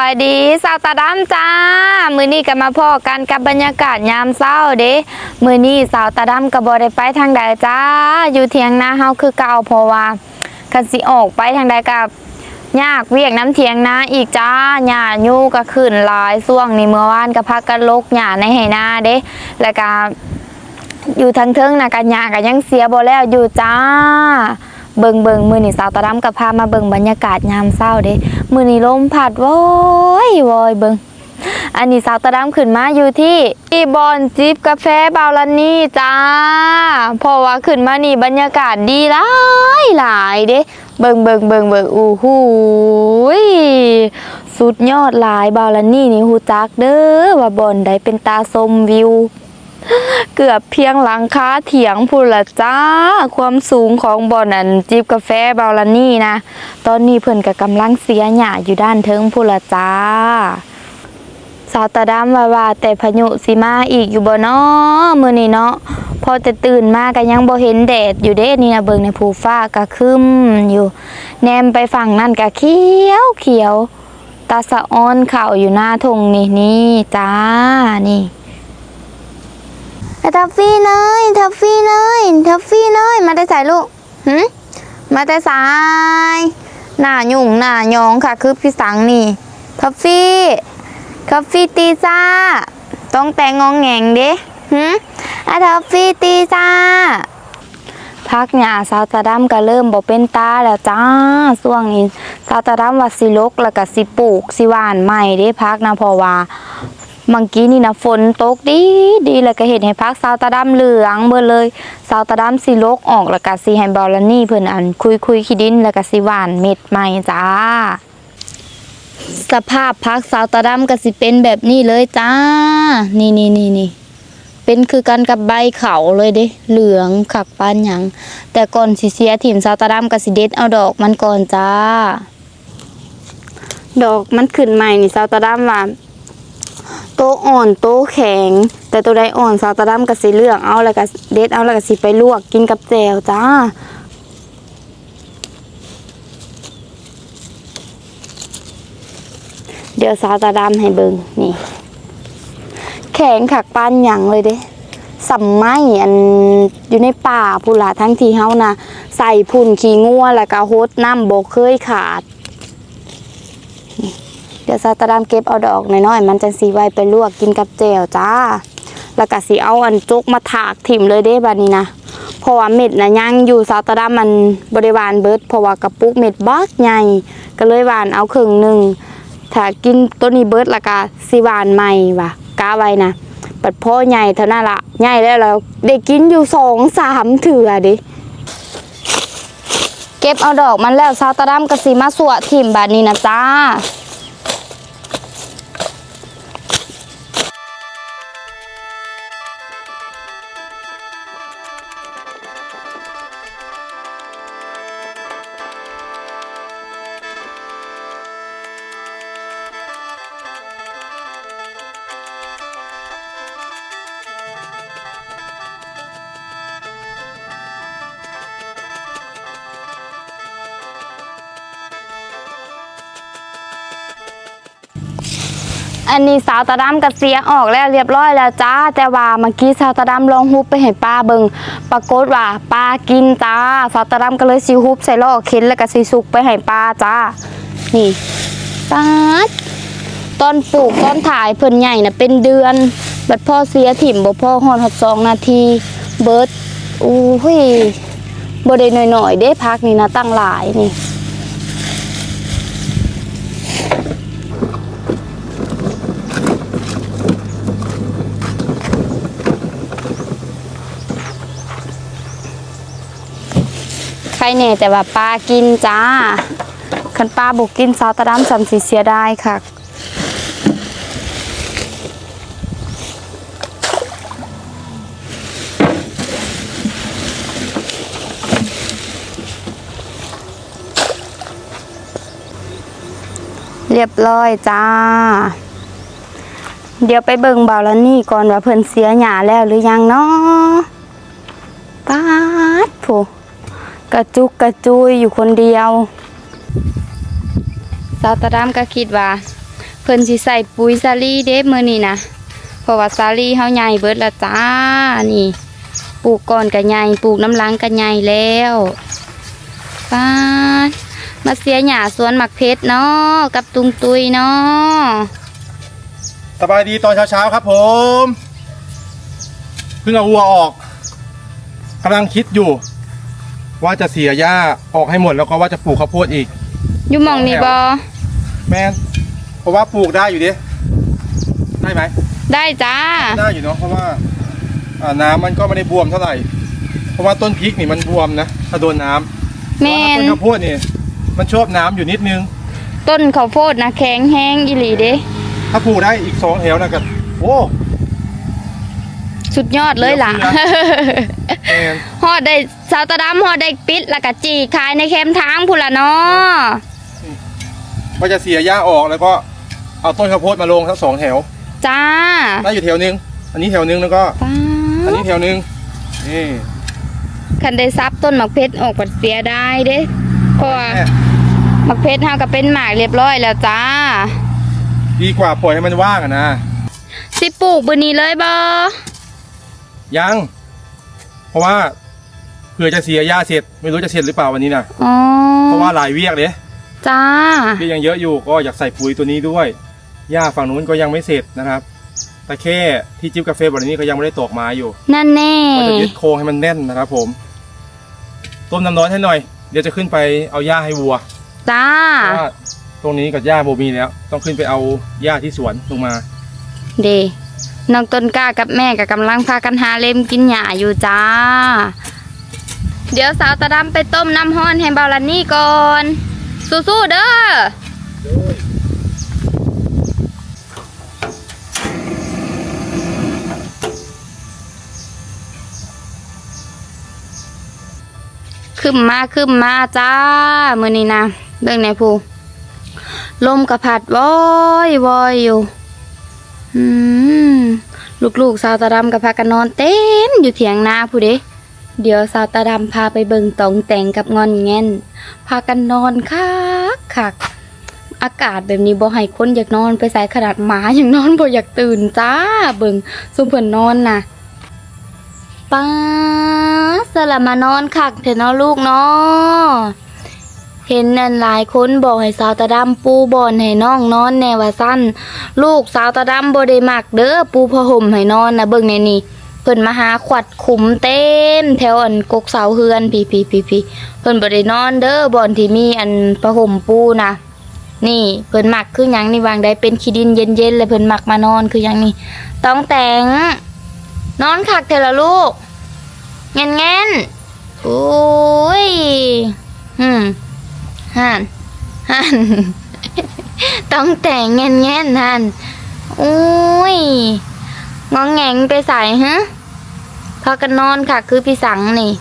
สบายดีสาวตาดำจ้า มือนี้ก็มาพอกันกับบรรยากาศยามเศร้าเด้มือนี้สาวตาดำก็บ่ได้ไปทางใดจ้า อยู่เทียงนาเฮาคือเก่าเพราะว่าคันสิออกไปทางใดกับยากเวียกน้ำเทียงนาอีกจ้าหญ้ายูก็ขึ้นหลายช่วงนี้เมื่อวานก็พักกันลกหญ้าในไหนาเด้แล้วก็อยู่ทางเทิงนะกันยากันยังเสียบ่แล้วอยู่จ้า เบิงเบิงมือนี่สาวตะดำกับพามาเบิงบรรยากาศยามเศร้าเด้มือนี่ลมพัดว้ยวอยเบิงอันนี้สาวตะดำขึ้นมาอยู่ที่ที่บอนจิบกาแฟบาวลานี่จ้าเพราะว่าขึ้นมานี่บรรยากาศดีหลายหลายเด้เบิงเบิงเบิงเบิงอู้หูยสุดยอดหลายบาวลานี่นี่ฮูจักเด้อว่าบอนใดเป็นตาชมวิว เกือบเพียงหลังคาเถียงพูละจ้า ความสูงของบ่อนันจิบกาแฟบาลานี่นะ ตอนนี้เพิ่นก็กำลังเสียหญ้าอยู่ด้านเทิงพูละจ้า สาวตาดำว่าว่าแต่พายุสิมาอีกอยู่บ่นาะมือนี้เนาะพอจะตื่นมาก็ยังบ่เห็นแดดอยู่เด้นี่นะเบิ่งในภูฟ้าก็ครึ้มอยู่ แนมไปฝั่งนั่นก็เขียวเขียวตาสะอ้อนเข่าอยู่หน้าทงนี่นี่จ้านี่ไอ้ ทัฟฟี่เนยทัฟฟี่เนยทัฟฟี่เนยมาได้สายลูกหืมมาได้สายหน้าหยุ่งหน้าหยองค่ะ คือพี่สังนี่ทัฟฟี่ทัฟฟี่ตีจ้า ต้องแต่งงองแงงเด้หืมอ้ทัฟฟี่ตีจ้าพักหญ้าสาวตาดำก็เริ่มบ่เป็นตาแล้วจ้าช่วงนี้สาวตาดำว่าสิลกแล้วก็สิปลูกสิหว่านใหม่เด้พักนะเพราะว่า เมื่อกี้นี่นะฝนตกดีดีแล้วก็เห็นให้พักสาวตาดำเหลืองเบิดเลยสาวตาดำสิลกออกแล้วก็สิให้บอลนี่เพิ่นอันคุยคุยขี้ดินแล้วก็สิหวานเม็ดใหม่จ้า สภาพพักสาวตาดำก็สิเป็นแบบนี้เลยจ้า นี่นี่นี่นี่เป็นคือกันกับใบเขาเลยเด้เหลืองขักปานหยังแต่ก่อนสิเสียถิ่มสาวตาดำก็สิเด็ดเอาดอกมันก่อนจ้า ดอกมันขึ้นใหม่นี่สาวตาดำว่า โตอ่อนโตแข็ง แต่ตัวใดอ่อนสาวตาดำก็สิเหลือกเอาแล้วก็เด็ดเอาแล้วก็สิไปลวกกินกับแจวจ้าเดี๋ยวสาวตาดำให้เบิงนี่ แข็งขักปานหยังเลยเด้สัมไม้อันอยู่ในป่าพูละทั้งทีเฮานะใส่พุ่นขี้งัวแล้วก็โฮดน้ำบ่เคยขาดเดี๋ยวซาตาดามเก็บเอาดอกน้อยๆมันจะสีไว้ไปลวกกินกับแจ่วจ้า แล้วก็สีเอาอันจุกมาถากถิ่มเลยเด้บัดนี้นะเพราะว่าเม็ดนะยังอยู่ซาตาดามมันบริวารเบิดเพราะว่ากระปุกเม็ดบักใหญ่ก็เลยหวานเอาครึ่งหนึ่งถ้ากินตัวนี้เบิดละก็สิหวานใหม่ว่ะก้าไว้นะปัดพ่อใหญ่เท่านั้นละใหญ่แล้วเราได้กินอยู่สองสามเถื่อดิเก็บเอาดอกมันแล้วซาตาดามก็สิมาสวะถิ่มบานี้นะจ้า อันนี้สาวตาดำกับเสียออกแล้วเรียบร้อยแล้วจ้า แต่ว่าเมื่อกี้สาวตาดำลองฮุบไปให้ป้าเบิงปรากฏว่าป้ากินจ้าสาวตาดำก็เลยสิฮุบใส่ล่อเข็นแล้วก็สิสุกไปให้ป้าจ้า นี่ป้าดตอนปลูกตอนถ่ายเพิ่นใหญ่น่ะเป็นเดือน บัดพ่อเสียถิ่มบ่พ่อฮอดฮอดสองนาที เบิดอู้ยบ่ได้หน่อยๆเด้พักนี่นะตั้งหลายนี่ ครแน่แต่ว่าปลากินจ้าคันปลาบุกกินสาวตะดำสำสีเสียได้ค่ะเรียบร้อยจ้า เดี๋ยวไปเบิ่งเบาแล้วนี่ก่อนว่าเพิ่นเสียหยาแล้วหรือยังเนาะปาดโผ กระจุกกระจุยอยู่คนเดียวสาวตาดามก็คิดว่า เพิ่นสิใส่ปุ๋ยซาลีเด้มื้อนี้นะเพราะว่าซาลีเฮาใหญ่เบิดละจ้านี่ ปลูกก่อนก็ใหญ่ปลูกน้ำหลังก็ใหญ่แล้วป้ามาเสียหญ้าสวนหมักเพชรเนาะกับตุงตุยเนาะสบายดีตอนเช้าๆครับผมเพิ่งเอาวัวออกกำลังคิดอยู่ ว่าจะเสียหญ้าออกให้หมดแล้วก็ว่าจะปลูกข้าวโพดอีก อยู่หม่องนี้บ่แม่นเพราะว่าปลูกได้อยู่ดิได้ไหมได้จ้า ได้อยู่เนาะเพราะว่าอ่าน้ำมันก็ไม่ได้บวมเท่าไหร่ เพราะว่าต้นพริกนี่มันบวมนะถ้าโดนน้ำแม่นต้นข้าวโพดนี่มันชอบน้ำอยู่นิดนึง ต้นข้าวโพดนะแข็งแห้งอีหลีเด้ถ้าปลูกได้อีกสองแถวนะกันโอ้ สุดยอดเลยล่ะแม่นฮอดได้สาวตะดำฮอดได้ปิดแล้วก็จีขายในแคมทางพุ่นละเนาะว่าจะเสียหญ้าออกแล้วก็เอาต้นข้าวโพดมาลงทั้งสองแถว จ้าได้อยู่แถวนึง อันนี้แถวนึงแล้วก็ป้าอันนี้แถวนึงนี่คันได้ซับต้นหมักเพชรออกปัดเสียได้เด้เพราะว่าแม่หมักเพชรเฮาก็เป็นหมากเรียบร้อยแล้วจ้า ดีกว่าปล่อยให้มันว่างอะนะสิปลูกบนนี้เลยบ่ ยัง เพราะว่าเผื่อจะเสียหญ้าเสร็จ ไม่รู้จะเสร็จหรือเปล่าวันนี้นะอ๋อเพราะว่าหลายเวียกเลยจ้าที่ยังเยอะอยู่ก็อยากใส่ปุ๋ยตัวนี้ด้วยหญ้าฝั่งนู้นก็ยังไม่เสร็จนะครับแต่แค่ที่จิ๊บกาแฟบรินี้ก็ยังไม่ได้ตอกไม้อยู่ นั่นแน่ก็จะยึดโครงให้มันแน่นนะครับ ผม ต้มน้ำร้อนให้หน่อย เดี๋ยวจะขึ้นไปเอาหญ้าให้วัว จ้าเพราะว่าตรงนี้กับหญ้าโบมีแล้ว ต้องขึ้นไปเอาหญ้าที่สวนลงมา เด น้องต้นกล้ากับแม่ก็กำลังพากันหาเล็มกินหญ้าอยู่จ้า เดี๋ยวสาวตะดำไปต้มน้ำห้อนให้บาลานี่ก่อน สู้ๆเด้อขึ้นมาขึ้นมาจ้ามือนี้นะเรื่องไหนผู้ลมกระพัดวอยวอยอยู่ อืมลูกๆสาวตาดำกับพากันนอนเต็มอยู่เถียงนาผู้เด้เดี๋ยวสาวตาดำพาไปเบิงตองแต่งกับงอนแง่นพากันนอนคักคักอากาศแบบนี้บ่ให้คนอยากนอนไปใส่ขนาดหมาอยังนอนบ่อยากตื่นจ้าเบิงสุเพิ่นนอนน่ะป้าสละมานอนคักเถอะเนาะลูกเนาะ เห็นนั่นหลายคนบอกให้สาวตาดำปูบอนให้น้องนอนแนวว่าสั้นลูกสาวตาดำบ่ได้มักเด้อปูผ้าห่มให้นอนนะเบิ่งในนี่เพิ่นมาหาขวัดขุมเต็ม แถวอันกกเสาเฮือนพี่พี่พี่พี่เพิ่นบ่ได้นอนเด้อบอนที่มีอันผ้าห่มปูนะนี่เพิ่นมักคือหยังนี่วางได้เป็นขี้ดินเย็นๆเลยเพิ่นมักมานอนคือหยังนี่ต้องแต่ง นอนคักเถอะละลูกเงี้ยเงี้ยโอ้ยอืม ฮันฮันต้องแต่งเงี้ยเงี้ยฮันโอ้ยงองแงงไปใส่ฮะพากันนอนค่ะ คือพี่สังนี่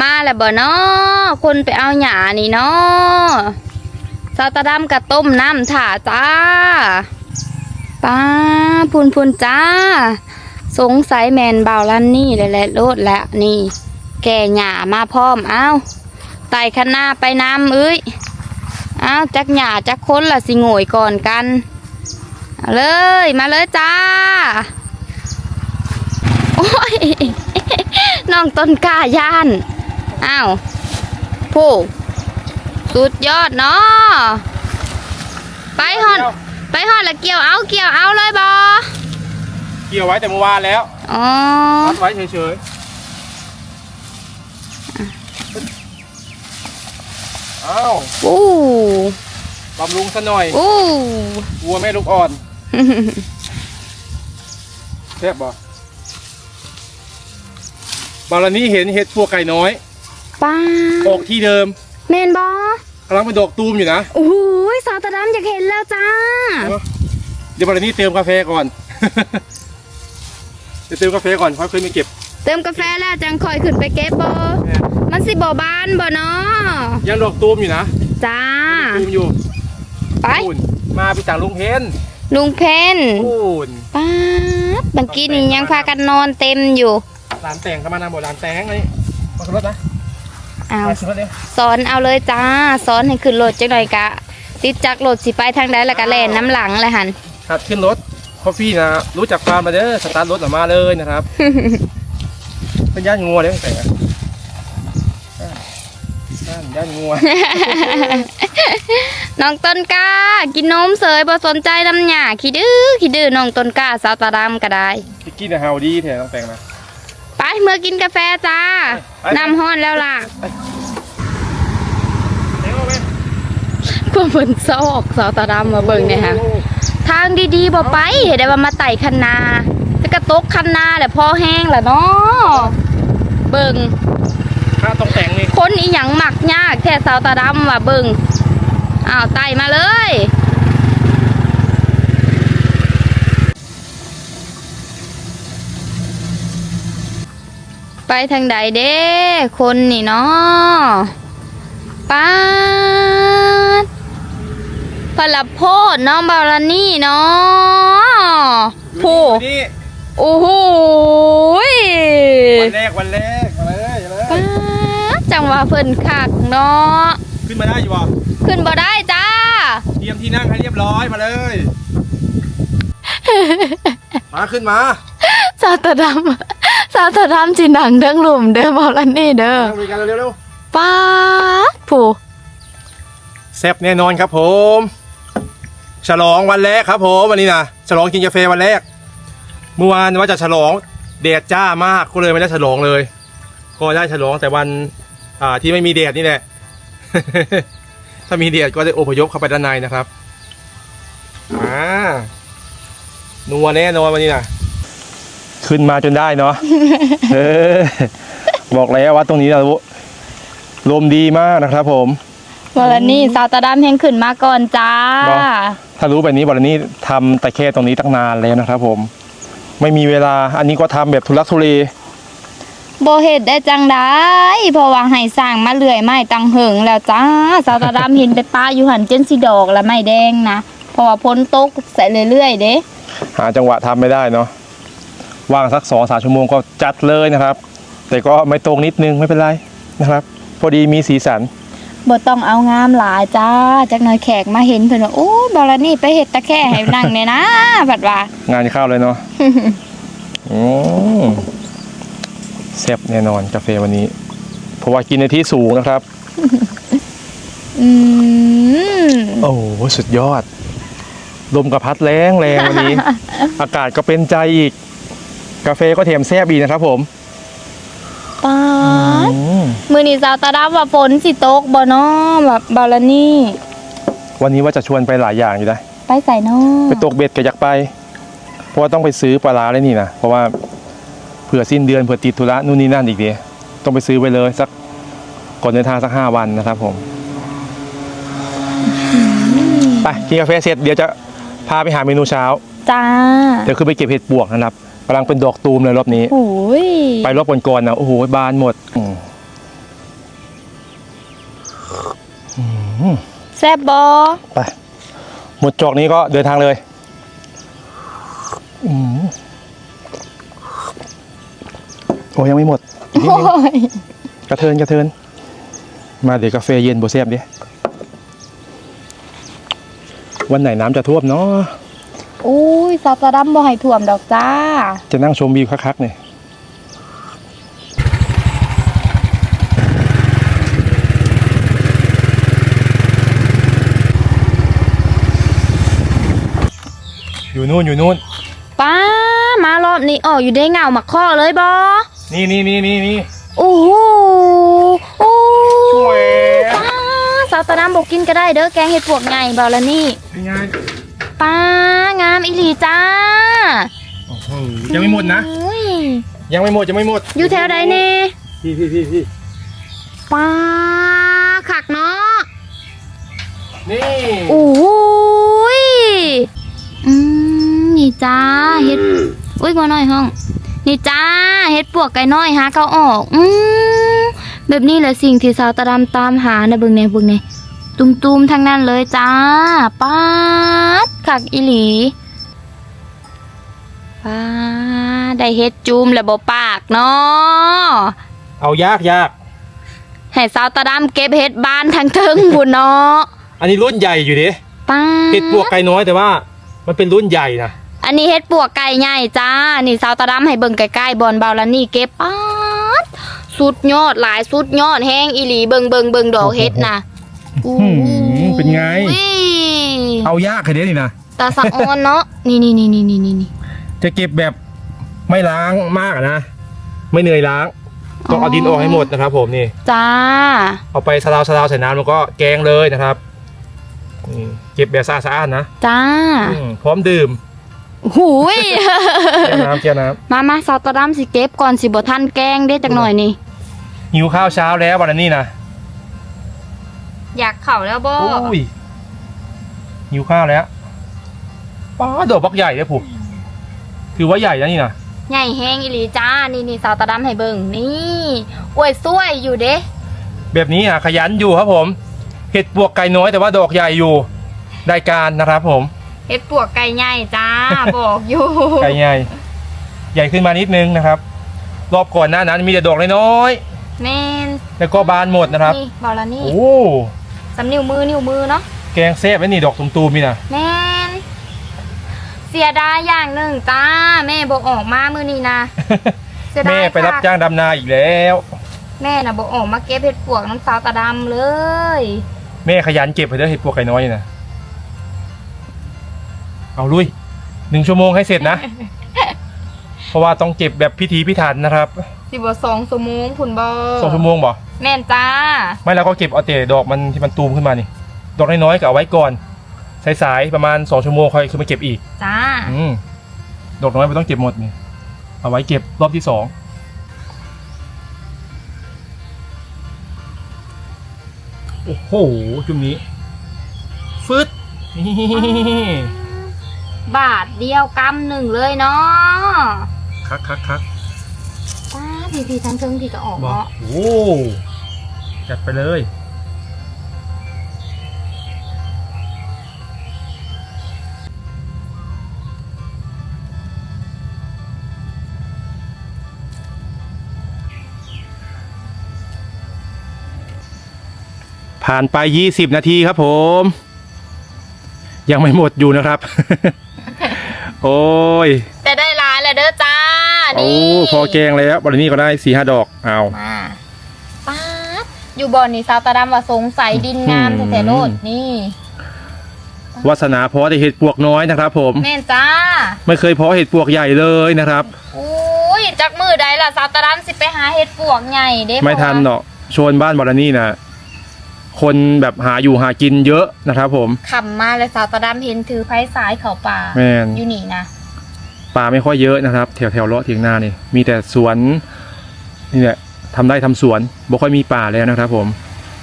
มาแล้วบ่เนาะคนไปเอาหยานี่เนาะซาตาดำกับต้มน้ำถ่าจ้าป้าพูนพูนจ้า สงสัยแมนเบาลันนี่แหละแหละโลดและนี่ แก่หญ้ามาพร้อม เอ้า ไต่ขันหน้าไปน้ำเอ้ยเอ้าจักหญ้าจักคนละสิโง่ยก่อนกันเอาเลยมาเลยจ้า โอ้ยน้องต้นกล้าย่านอ้าวผู้สุดยอดเนาะไปฮอน ไปฮอนละเกี่ยวเอาเกี่ยวเอาเลยบอเกี่ยวไว้แต่เมื่อวานแล้วอ๋อมัดไว้เฉยๆ อ้าวอู้บำรุงซะหน่อยอู้วัวแม่ลูกอ่อนแซ่บบ่บาลานี้เห็นเห็ดพัวไก่น้อยป้าออกที่เดิมแมนบอกำลังไปดอกตูมอยู่นะโอ้ยสาวตาดำอยากเห็นแล้วจ้า เดี๋ยวบาลานี้เติมกาแฟก่อน เดี๋ยวเติมกาแฟก่อนค่อยขึ้นไปเก็บ เติมกาแฟแล้วจังคอยขึ้นไปเก็บบอมันสิบอบานบอเนาะยังดอกตูมอยู่นะจ้าตูมอยู่ไปอุ่นมาไปจากลุงเพนลุงเพนอุ่นป้าดเมื่อกี้นี่ยังพากันนอนเต็มอยู่ร้านแต่งเข้ามานาบอกร้านแต่งนี่มาขึ้นรถนะอ้าวมาขึ้นรถเร็วสอนเอาเลยจ้าสอนให้ขึ้นรถจังหน่อยกะติดจักรรถสิไปทางใดแล้วก็แล่นน้ำหลังเลยหันขัดขึ้นรถคอฟฟี่นะรู้จักความมาเด้อสตาร์ทรถออกมาเลยนะครับ เป็นย่านงัวเลยตั้งแต่อะย่านย่านงัวน้องต้นกล้า กินนมเสยบ่สนใจน้ำหยาขี้ดื้อขี้ดื้อน้องต้นกล้าสาวตาดำก็ได้พี่กี้นะฮาวดีแถวต้องแต่งนะไปเมื่อกินกาแฟจ้าไปน้ำห้อนแล้วล่ะเดี๋ยวเอาไปเพื่อเพิ่นซอกสาวตาดำมาเบิ่งเนี่ยค่ะทางดีๆบ่ไปเห็นได้ว่ามาไต่คันนา จะกระตกคันนาแหละพอแห้งแหละเนาะเบิ่งค่าต้องแต่งนี่คนอีหยังหมักยากแค่สาวตาดำว่ะเบิ่งอ้าวไต่มาเลยไปทางใดเด้ คนนี่เนาะป้าดพลับโพดน้องบารานี่เนาะผู้นี่ โอ้โหยวันแรกวันแรกมาเลยมาเลย ป้าดจังหวะเพิ่นคักเนาะขึ้นมาได้อยู่บ่ขึ้นบ่ได้จ้า เตรียมที่นั่งให้เรียบร้อยมาเลย มาขึ้นมาสาวตาดำสาวตาดำจีหนังเด้งหลุมเด้อบอลันนี่เด้อนั่งคุยกันเร็วๆเร็วป้าดผู้แซ่บแน่นอนครับผม ฉลองวันแรกครับผมวันนี้นะฉลองกินกาแฟวันแรก เมื่อวานว่าจะฉลองแดดจ้ามากก็เลยไม่ได้ฉลองเลย ก็ได้ฉลองแต่วันอ่าที่ไม่มีแดดนี่แหละ ถ้ามีแดดก็ได้อพยพเข้าไปด้านในนะครับอ่านัวแน่นอนวันนี้นะขึ้นมาจนได้เนาะเออบอกแล้วว่าตรงนี้นะลมดีมากนะครับ ผมบอลันนี่สาวตาดำแห่งขึ้นมาก่อนจ้าเนาะถ้ารู้แบบนี้บอลนี่ทำตะแค่ตรงนี้ตั้งนานแล้วนะครับผม ไม่มีเวลาอันนี้ก็ทำแบบทุลักทุเลโบเห็ดได้จังได้เพราะว่าให้สร้างมาเลื่อยไม้ตังเหิงแล้วจ้าสาวตาดำเห็นแต่ป้าอยู่หันเจนสีดอกและไม้แดงนะเพราะว่าพ้นตกใส่เรื่อยๆเด้หาจังหวะทำไม่ได้เนาะว่างสักสองสามชั่วโมงก็จัดเลยนะครับ แต่ก็ไม่ตรงนิดนึงไม่เป็นไรนะครับ พอดีมีสีสัน บ่ต้องเอางามหลายจ้าจักหน่อยแขกมาเห็นเพิ่นว่าโอ้ยบอลันนี่ไปเห็ดตะแค่ให้นั่งเนี่ยนะบัดว่างานเข้าเลยเนาะ อืมแซ่บแน่นอนกาแฟวันนี้ เพราะว่ากินในที่สูงนะครับ อืมโอ้โหสุดยอด ลมกระพัดแรงแรงวันนี้ อากาศก็เป็นใจอีก กาแฟก็แถมแซ่บอีกนะครับผมป้าดอื มมือนี้สาวตาดับว่าฝนสิตกบ่เนาะแบบบาลานี่วันนี้ว่าจะชวนไปหลายอย่างอยู่นะไปใส่เนาะไปตกเบ็ดก็อยากไป เพราะว่าต้องไปซื้อปลาร้าเลยนี่นะเพราะว่าเผื่อสิ้นเดือนเผื่อติดธุระนู่นนี่นั่นอีกเดียต้องไปซื้อไปเลยสักก่อนเดินทางสักห้าวันนะครับผมไปกินกาแฟเสร็จเดี๋ยวจะพาไปหาเมนูเช้า จ้า เดี๋ยวคือไปเก็บเห็ดปวกนะครับกำลังเป็นดอกตูมเลยรอบนี้ โอ้ย ไปรอบก่อนๆนะโอ้โหบานหมด แซ่บบอไป หมดจอกนี้ก็เดินทางเลยอืมโอ้ยังไม่หมดอีกนิดโอ้นึงยกระเทินกระเทิน มาเดี๋ยวกาแฟเย็นโบเซบดิวันไหนน้ำจะท่วมเนาะอุ้ยสาวตาดับบ่ให้ท่วมดอกจ้า จะนั่งชมวิวคักๆเนี่ย นู่นอยู่นู่น ป้ามารอบนี้ออกอยู่ได้เงาหมักข้อเลยบอนี่นี่นี่นี่นี่โอ้โหโอ้ช่วยป้าสาวตาดับบอกกินก็ได้เด้อแกงเห็ดปวกไงบาลานี่เป็นไงป้างามอีหลีจ้าโอ้โหยังไม่หมดนะ อุ้ยยังไม่หมดยังไม่หมดอยู่แถวใดเน่พี่พี่พี่พี่ป้าขักเนาะนี่โอ้โห นี่จ้าเฮ็ดอุ้ยมาหน่อยห้อง นี่จ้าเฮ็ดปวกไก่น้อยหาเขาออกอืมแบบนี้แหละสิ่งที่สาวตาดำตามหานะเบิ่งแหน่เบิ่งแหน่ตุมๆทั้งนั้นเลยจ้าป้าดขักอีหลีป้าดได้เฮ็ดจูมแล้วบ่ปากเนาะเอายากยากให้สาวตาดำเก็บเฮ็ดบ้านทั้งเทิงบุญเนาะอันนี้รุ่นใหญ่อยู่ดิป้าเห็ดปวกไก่น้อยแต่ว่า มันเป็นรุ่นใหญ่นะ อันนี้เฮ็ดปวกไก่ใหญ่จ้า นี่สาวตาดำให้เบิ่งใกล้ๆบอลเบาแล้วนี่เก็บป๊าดสุดยอดหลายสุดยอดแห้งอีหลีเบิ่งเบิ่งเบิ่งดอกเฮ็ดนะอื้อหือเป็นไง อุ้ยเอายากแค่นี้นี่นะตาสักออนเนาะ นี่นี่นี่นี่นี่นี่ จะเก็บแบบไม่ล้างมากอะนะ ไม่เหนื่อยล้าง ต้องเอาดินออกให้หมดนะครับผมนี่ จ้า เอาไปสลาวสลาวใส่น้ำแล้วก็แกงเลยนะครับนี่เก็บแบบสะอาดๆนะจ้า อืมพร้อมดื่ม หูยแก้วน้ำแก้วน้มามาสาวตาดำสิเก็บก่อนสิบ่ทันแกงเด้จักหน่อยนี่ำหิวข้าวเช้าแล้ววันนี้นะอยากเข่าแล้วบ่อุ้ยหิวข้าวแล้วป้าดอกบักใหญ่เลยผมถือว่าใหญ่นะนี่นะใหญ่แห้งอีหลีจ้า นี่นี่สาวตาดำให้เบิ่งนี่อวยสวยอยู่เด้แบบนี้อะขยันอยู่ครับผมเห็ดปวกไก่น้อยแต่ว่าดอกใหญ่อยู่ได้การนะครับผม เฮ็ดปวกไก่ใหญ่จ้า บอกอยู่ไก่ใหญ่ใหญ่ขึ้นมานิดนึงนะครับ รอบก่อนหน้านั้นมีแต่ดอกน้อยแม่นๆแล้วก็บานหมดนะครับ นี่บอกแล้วนี่โอ้สำนิ้วมือนิ้วมือเนาะแกงแซ่บไว้นี่ดอกตุ่มๆนี่นะแม่นเสียดายอย่างหนึ่งจ้า แม่บอกออกมามือนี้นะเสียดายแม่ไปรับค่ะจ้างดำนาอีกแล้ว แม่น่ะบอกออกมาเก็บเห็ดปวกน้องสาวตาดำเลย แม่ขยันเก็บไปเด้อเห็ดปวกไก่น้อยนี่นะ เอาลุยหนึ่งชั่วโมงให้เสร็จนะ เพราะว่าต้องเก็บแบบพิธีพิถันนะครับสิบสองชั่วโมงผุนบอสองชั่วโมงบ่แม่นจ้า ไม่แล้วก็เก็บเอาแต่ดอกมันที่มันตูมขึ้นมานี่ ดอกน้อยๆก็เอาไว้ก่อนสายๆประมาณสองชั่วโมงค่อยขึ้นมาเก็บอีก จ้า อืมดอกน้อยไม่ต้องเก็บหมดนี่เอาไว้เก็บรอบที่สองโอ้โหจุ่มนี้ฟึดนี่ บาทเดียวกำหนึ่งเลยเนาะคักคักคักป้าพี่พี่ทั้งเทิงพี่ก็ออกบอกเนาะโอ้จัดไปเลย ผ่านไป 20 นาทีครับผม ยังไม่หมดอยู่นะครับ โอ้ย แต่ได้ร้ายแล้วเด้อจ้า โอ้นี่พอแกงแล้ววันนี้ก็ได้สี่ห้าดอกเอา มาป้าดอยู่บอนนี่สาวตาดำว่าสงสัยดินงามอื้อหือแต่โลดนี่ วาสนาเพาะแต่เห็ดปวกน้อยนะครับ ผม แม่นจ้า ไม่เคยเพาะเห็ดปวกใหญ่เลยนะครับ อุ้ยจักมือใดล่ะสาวตาดำสิไปหาเห็ดปวกใหญ่เด้ไม่ทันเนาะโชนบ้านบอลนี่นะ คนแบบหาอยู่หากินเยอะนะครับผมขำมาเลยสาวตาดำเห็นถือไฟสายเขาป่าแม่นอยู่นี่นะป่าไม่ค่อยเยอะนะครับ แถวแถวเลาะเถียงนานี่มีแต่สวนนี่แหละทำได้ทำสวนบ่ค่อยมีป่าแล้วนะครับ ผม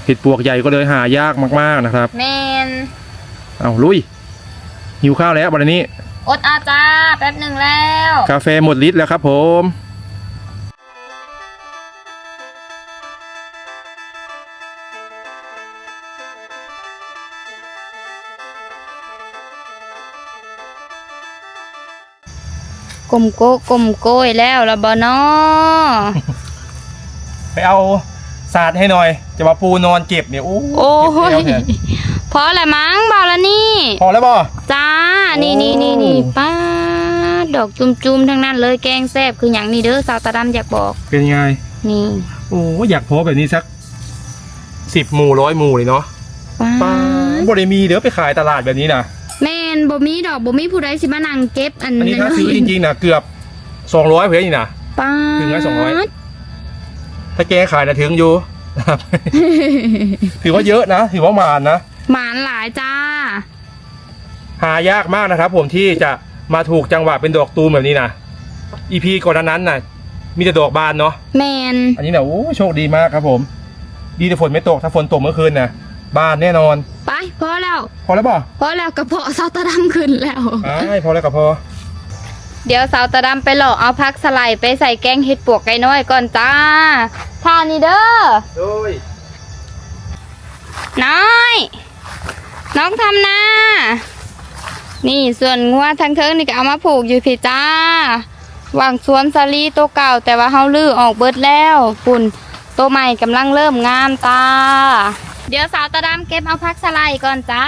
เห็ดปวกใหญ่ก็เลยหายากมาก ๆนะครับ แมนเอาลุยหิวข้าวแล้วบอลนี้อดอาจ้าแป๊บหนึ่งแล้ว กาแฟหมดลิตรแล้วครับผม กลมโก้กลมโก้ยแล้วละบอนอไปเอาศาสตร์ให้หน่อย จะมาปูนอนเก็บเนี่ยโอ้โอ้เก็บยแล้วเนี่ย พอละมั้งบอละนี่ พอแล้วบ่ จ้า นี่นี่นี่นี่ป้าดดอกจุ่มๆ ทั้งนั้นเลยแกงแซ่บคืออย่างนี้เด้อสาวตาดำอยากบอก เป็นยังไง นี่โอ้อยากโพสแบบนี้สักสิบหมู่ร้อยหมู่เลยเนาะป้าป้าบริมีเดี๋ยวไปขายตลาดแบบนี้นะ แม่นบ่มีดอกบ่มีผู้ใดสิมานั่งเก็บอันอันนี้ถ้าๆซื้อจริงๆนะเกือบสองร้อยเพื่อนนี่นะป้าถึงไหม200ถ้าแกขายนะถึงอยู่นะครับ ถือว่าเยอะนะถือว่ามานนะ หมานหลายจ้า หายากมากนะครับ ผมที่จะมาถูกจังหวะเป็นดอกตูมแบบนี้นะอีพีก่อนนั้นน่ะ มีแต่ดอกบานเนาะแมนอันนี้นะโอ้โชคดีมากครับผม ดีแต่ฝนไม่ตกถ้าฝนตกเมื่อคืนนะ บานแน่นอน ไปพอแล้ว พอแล้วบ่พอแล้วกระเพาะสาวตาดำขึ้นแล้วอ้ายพอแล้วกับพอ เดี๋ยวสาวตาดำไปหลอกเอาพักสไลด์ไปใส่แกงเห็ดปวกไก่น้อยก่อนจ้าท่านี้เด้อ โดยน้อย น้องทำนา นี่ส่วนงัวทั้งเทิงนี่ก็เอามาผูกอยู่พี่จ้า วางสวนสาลีตัวเก่าแต่ว่าเฮาลื้อออกเบิดแล้ว ปุ่นตัวใหม่กำลังเริ่มงามตา เดี๋ยวสาวตาดำเก็บเอาพักสไลด์ก่อนจ้า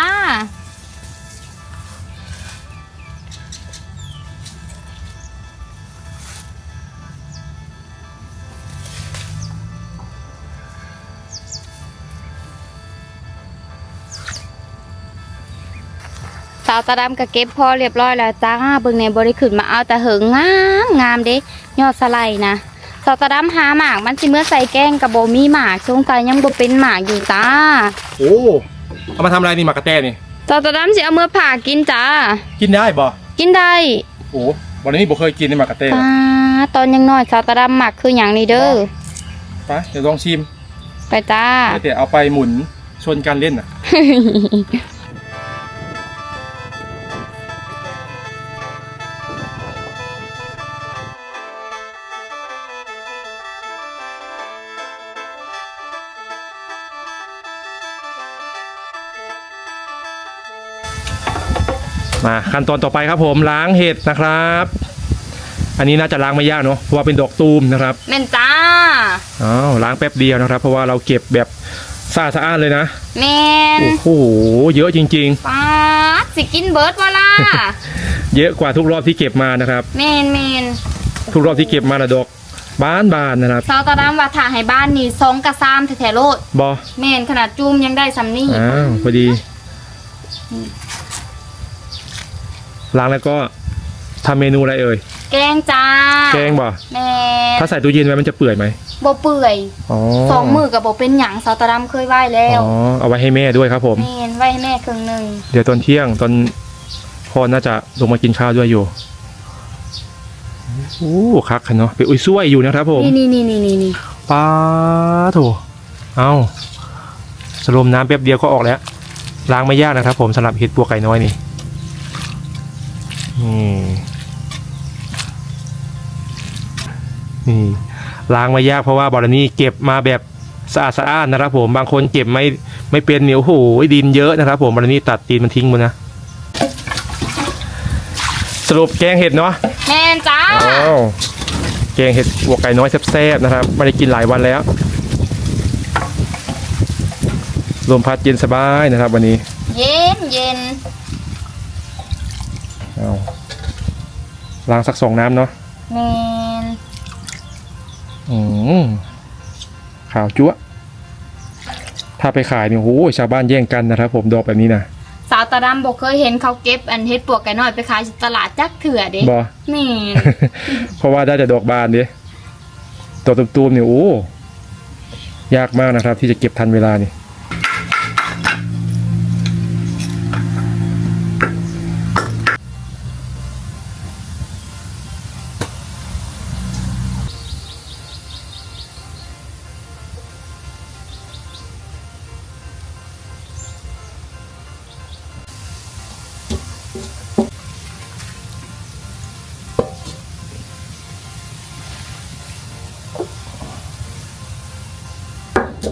สาวตาดำก็เก็บพอเรียบร้อยแล้วจ้าเบิ่งในบริขึ้นมาเอาแต่เหิงงามงามเด้ยอดสไลด์นะ สาวตาดำหาหมากมันสิเมื่อใส่แกงกับโบมีหมากสงสัยยังบ่เป็นหมากอยู่จ้าโอ้เอามาทำอะไรนี่หมากกระแตนี่สาวตาดำสิเอามือผ่ากินจ้ากินได้บ่กินได้โอ้วันนี้ผมเคยกินในหมากกระแตป้าตอนยังน้อยสาวตาดำหมักคืออย่างนี้เด้อไปเดี๋ยวลองชิมไปจ้าเดี๋ยวเอาไปหมุนชนกันเล่นน่ะ มาขั้นตอนต่อไปครับผมล้างเห็ดนะครับ อันนี้น่าจะล้างไม่ยากเนาะเพราะว่าเป็นดอกตูมนะครับแม่นจ้าอ้าวล้างแป๊บเดียวนะครับ เพราะว่าเราเก็บแบบสะอาดสะอ้านเลยนะแม่นโอ้โหเยอะจริงป้าดสิกินเบิร์ดวะล่ะๆเยอะกว่าทุกรอบที่เก็บมานะครับ แม่นแม่นทุกรอบที่เก็บมาละดอกบานบานๆนะครับสาวตาดำว่าถ่าให้บ้านนี่สองกระซามแท้ๆโลดบอแม่นขนาดจุ่มยังได้สำนี่อ้าวพอดี ล้างแล้วก็ทำเมนูอะไรเอ่ย แกงจ้าแกงบ่ แม่นถ้าใส่ตู้เย็นไว้มันจะเปื่อยไหมบ่เปื่อยอ๋อสองมือกับบ่เป็นหยังสาวตาดำเคยไหว้แล้วอ๋อ เอาไว้ให้แม่ด้วยครับผม แม่นไว้ให้แม่ครึ่งหนึ่งเดี๋ยวตอนเที่ยงตอนพ่อน่าจะลงมากินข้าวด้วยอยู่โอ้คักคันเนาะไปอุ้ยช่วยอยู่นะครับผมนี่นี่นี่นี่นี่ป้าโถเอาสโลมน้ำแป๊บเดียวก็ออกแล้ว ล้างไม่ยากนะครับผมสำหรับเห็ดปัวไก่น้อยนี่ นี่ นี่ล้างไม่ยากเพราะว่าบอลนี่เก็บมาแบบสะอาดสะอ้านนะครับ ผมบางคนเก็บไม่ไม่เป็นเหนียวโอ้โหดินเยอะนะครับ ผมบอลนี่ตัดตีนมันทิ้งหมดนะสรุปแกงเห็ดเนาะแม่นจ้าอ้าวแกงเห็ดหัวไก่น้อยแซ่บๆนะครับไม่ได้กินหลายวันแล้วลมพัดเย็นสบายนะครับ วันนี้ เย็นเย็น เอา ล้างสักสองน้ำเนาะแม่นอืมขาวจั๊วะถ้าไปขายเนี่ยโอ้โหชาวบ้านแย่งกันนะครับผมดอกแบบนี้นะสาวตาดำบ่เคยเห็นเขาเก็บอันเฮ็ดปวกไก่น้อยไปขายตลาดจักเถื่อเด้บอ แม่นเพราะว่าได้แต่ดอกบานเด้ดอกตูมๆเนี่ยโอ้ยากมากนะครับ ที่จะเก็บทันเวลานี่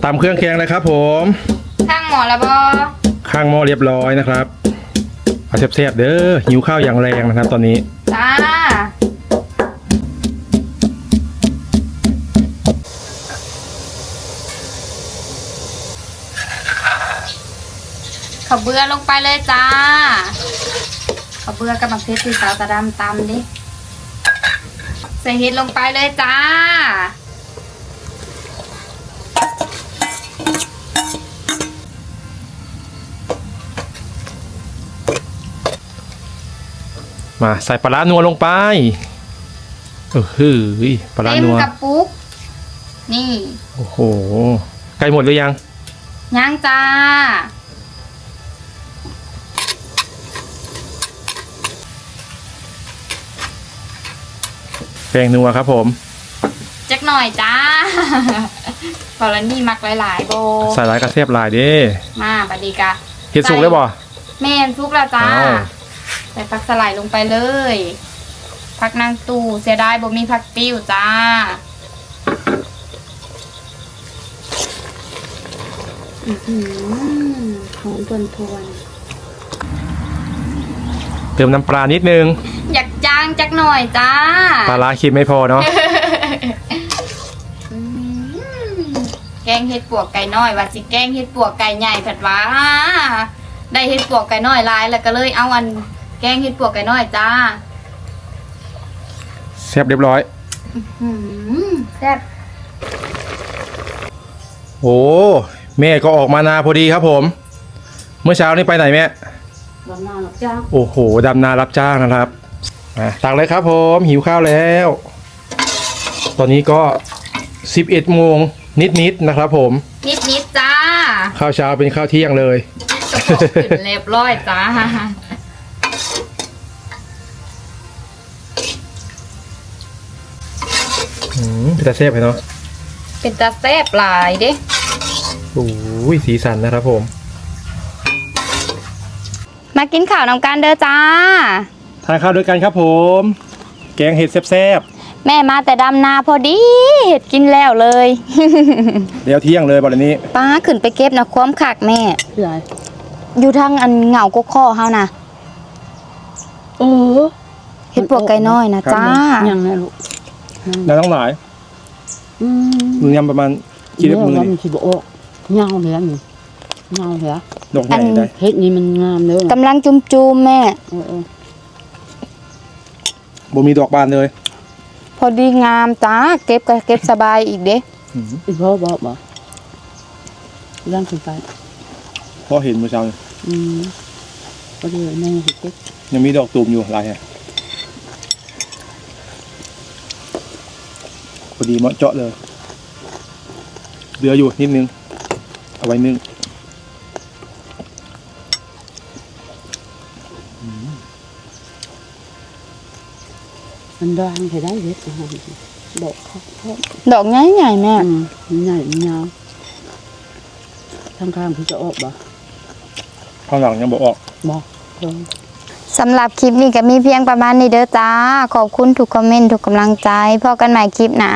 ตำเครื่องแกงเลยครับ ผม ข้างหมอละบ่ข้างหม้อเรียบร้อยนะครับเอาแซ่บๆเด้อหิวข้าวอย่างแรงนะครับ ตอนนี้ จ้าข้าวเบื่อลงไปเลยจ้าข้าวเบื่อกับมักเพชรที่สาวตาดำตำดิใส่เห็ดลงไปเลยจ้า มาใส่ปลาร้านัวลงไปเออฮือปลาร้าเต็มนัวกระปุก นี่โอ้โหใกล้หมดหรือยัง ย่างจ้า แป้งนัวครับผมจักหน่อยจ้าพอแล้วนี่มักหลายๆโบใส่หลายกระเทียบหลายเด้มาบัดดีกะเห็ดสุกได้บ่ แม่นซุปแล้วจ้า อ้าวใส่ผักสไลด์ลงไปเลยผักนางตูเสียดายบ่มีผักติ้วจ้า อือหือหอมทวนทวนเติมน้ำปลานิดนึงๆอยากจางจักหน่อยจ้า ปลาร้าเค็มไม่พอเนาะอืมแกงเห็ดปวกไก่น้อยว่าสิแกงเห็ดปวกไก่ใหญ่ผัดหว่าได้เห็ดปวกไก่น้อยหลายแล้วก็เลยเอาอัน แกงเห็ดปวกไก่น้อยจ้าแซ่บเรียบร้อยหืมแซ่บโอ้แม่ก็ออกมานาพอดีครับผม เมื่อเช้านี้ไปไหนแม่บำนาญหรอกจ้าโอ้โห ดำนารับจ้างนะครับมาตักเลยครับผม หิวข้าวแล้ว ตอนนี้ก็ 11โมงนิดๆนะครับผม นิดนิดๆจ้าข้าวเช้าเป็นข้าวเที่ยงเลย กระโปรงขึ้นเรียบร้อยจ้า อืมจะแซ่บไปเนาะเป็นตาแซ่บหลายเด้โอ้ยสีสันนะครับผม มากินข้าวนำกันเด้อจ้า ทานข้าวด้วยกันครับผม แกงเห็ดแซ่บแม่มาแต่ดำนาพอดีเห็ดกินแล้วเลย ๆเดี๋ยวเที่ยงเลยบอกเลยนี้ ป้าขึ้นไปเก็บนะความคักแม่ใหญ่อยู่ทางอันเหงาก็ข้อเฮานะเออเห็ดปวกไก่น้อยนะจ้า ยังไงลูก แล้วต้องหลายอืมมือยำประมาณกินเดี๋ได้ยวมือว่านี่มันสิบออกเงาเหลือนี่เงาเหลือดอกใหญ่ได้เฮ็ดนี่มันงามเด้อกำลังจุมจูมๆแม่เออเออบ่มีดอกบานเลย พอดีงามจ้าเก็บก็เก็บสบายอีกเด้อืมอีพ่อบอกบ่ย่างขึ้นไปพอเห็นเมื่อเช้านี่อืมก็เลยแม่สิเก็บยังมีดอกตูมอยู่หลายแฮะ ดีเหมาะเจาะเลยเหลืออยู่นิดนึง เอาไว้นึ่งมันด่างใส่ได้เด็ดนะคะดอกเขาเขาดอกใหญ่ๆแม่อืมมันใหญ่มันยาวทางข้างพี่จะออกบ่ข้างหลังยังบอกออกบอกเออสำหรับคลิปนี้ก็มีเพียงประมาณนี้เด้อจ้า ขอบคุณทุกคอมเมนต์ทุกกำลังใจพอกันใหม่คลิปหนะ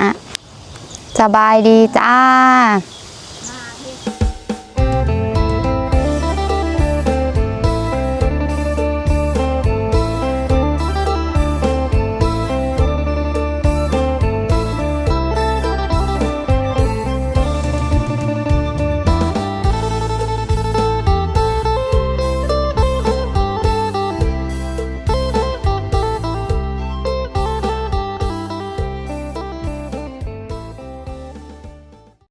สบายดีจ้า